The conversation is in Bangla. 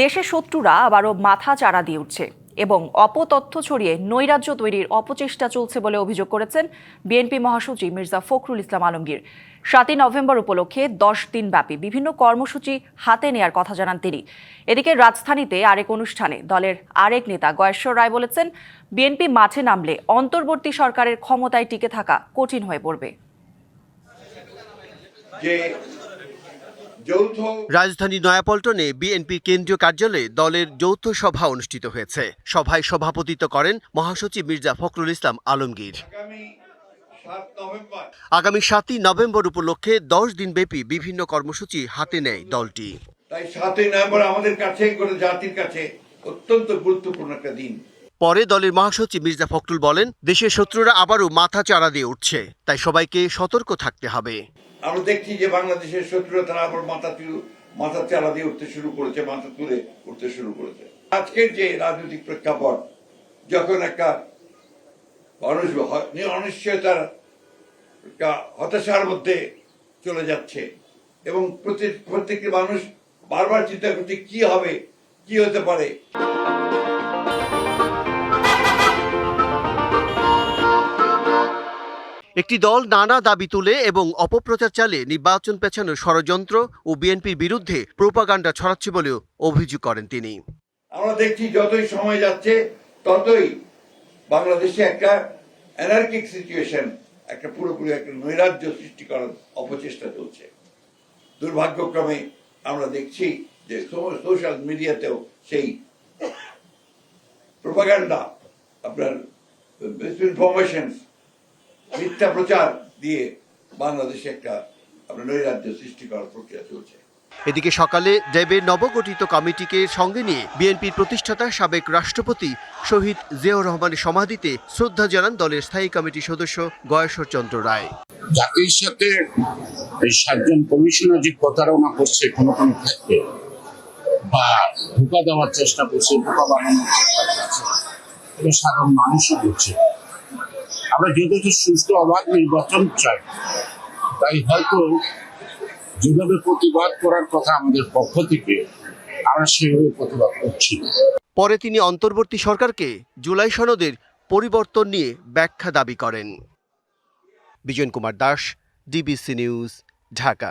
দেশের শত্রুরা আবারও মাথা চাড়া দিয়ে উঠছে এবং অপতথ্য ছড়িয়ে নৈরাজ্য তৈরির অপচেষ্টা চলছে বলে অভিযোগ করেছেন বিএনপি মহাসচিব মির্জা ফখরুল ইসলাম আলমগীর। সাতই নভেম্বর উপলক্ষে দশ দিনব্যাপী বিভিন্ন কর্মসূচি হাতে নেয়ার কথা জানান তিনি। এদিকে রাজধানীতে আরেক অনুষ্ঠানে দলের আরেক নেতা গয়েশ্বর রায় বলেছেন, বিএনপি মাঠে নামলে অন্তর্বর্তী সরকারের ক্ষমতায় টিকে থাকা কঠিন হয়ে পড়বে। রাজধানী নয়াপল্টনে বিএনপি কেন্দ্রীয় কার্যালয়ে দলের যৌথ সভা অনুষ্ঠিত হয়েছে। সভায় সভাপতিত্ব করেন মহাসচিব মির্জা ফখরুল ইসলাম আলমগীর। আগামী আগামী সাতই নভেম্বর উপলক্ষে দশ দিনব্যাপী বিভিন্ন কর্মসূচি হাতে নেয় দলটি। তাই সাতই নভেম্বর আমাদের কাছে গোটা জাতির কাছে অত্যন্ত গুরুত্বপূর্ণ একটা দিন। পরে দলের মহাসচিব মির্জা ফখরুল বলেন, দেশের শত্রুরা আবারও মাথা চারা দিয়ে উঠছে, তাই সবাইকে সতর্ক থাকতে হবে। আমরা দেখছি যে বাংলাদেশের শত্রুরা তারা আবার মাথা মাথা চালা দিয়ে উঠতে শুরু করেছে, মাথা তুলে উঠতে শুরু করেছে। আজকের যে রাজনৈতিক প্রেক্ষাপট, যখন একটা মানুষ অনিশ্চয়তার হতাশার মধ্যে চলে যাচ্ছে, এবং প্রত্যেক প্রত্যেকটি মানুষ বারবার চিন্তা করছে, কি হবে, কি হতে পারে? একটি দল নানা দাবি তুলে এবং অপপ্রচার চালে নির্বাচন পেছানোর ষড়যন্ত্র ও বিএনপির বিরুদ্ধে প্রোপাগান্ডা ছড়াচ্ছে বলেও অভিযোগ করেন তিনি। আমরা দেখছি যতই সময় যাচ্ছে, ততই বাংলাদেশে একটা অ্যানার্কিক সিচুয়েশন একটা পুরোপুরি একটা নৈরাজ্য সৃষ্টি করার অপচেষ্টা চলছে। দুর্ভাগ্যক্রমে আমরা দেখছি যে সোশ্যাল মিডিয়াতেও সেই প্রোপাগান্ডা আপনার ইনফরমেশন মিথ্যা প্রচার দিয়ে বাংলাদেশে একটা আপনার নৈরাজ্য সৃষ্টি করার প্রক্রিয়া চলছে। এদিকে সকালে র্যাবের নবগঠিত কমিটিকে সঙ্গে নিয়ে বিএনপির প্রতিষ্ঠাতা সাবেক রাষ্ট্রপতি শহীদ জিয়াউর রহমানের সমাধিতে শ্রদ্ধা জানান দলের স্থায়ী কমিটির সদস্য গয়েশ্বর চন্দ্র রায়। জাতির সাথে এই সাতজন কমিশনার যে প্রতারণা করছে কোনো কোনো ক্ষেত্রে বা ধোকা দেওয়ার চেষ্টা করছে ধোকা বানানোর চেষ্টা করছে এটা সাধারণ মানুষই করছে। আমরা যেহেতু সুষ্ঠু অবাধ নির্বাচন চাই। তাই হয়তো যেভাবে প্রতিবাদ করার কথা আমাদের পক্ষ থেকে, আমরা সেভাবে প্রতিবাদ করছি পরে তিনি অন্তর্বর্তী সরকারকে জুলাই সনদের পরিবর্তন নিয়ে ব্যাখ্যা দাবি করেন। Bijoyan Kumar Das, DBC news, Dhaka.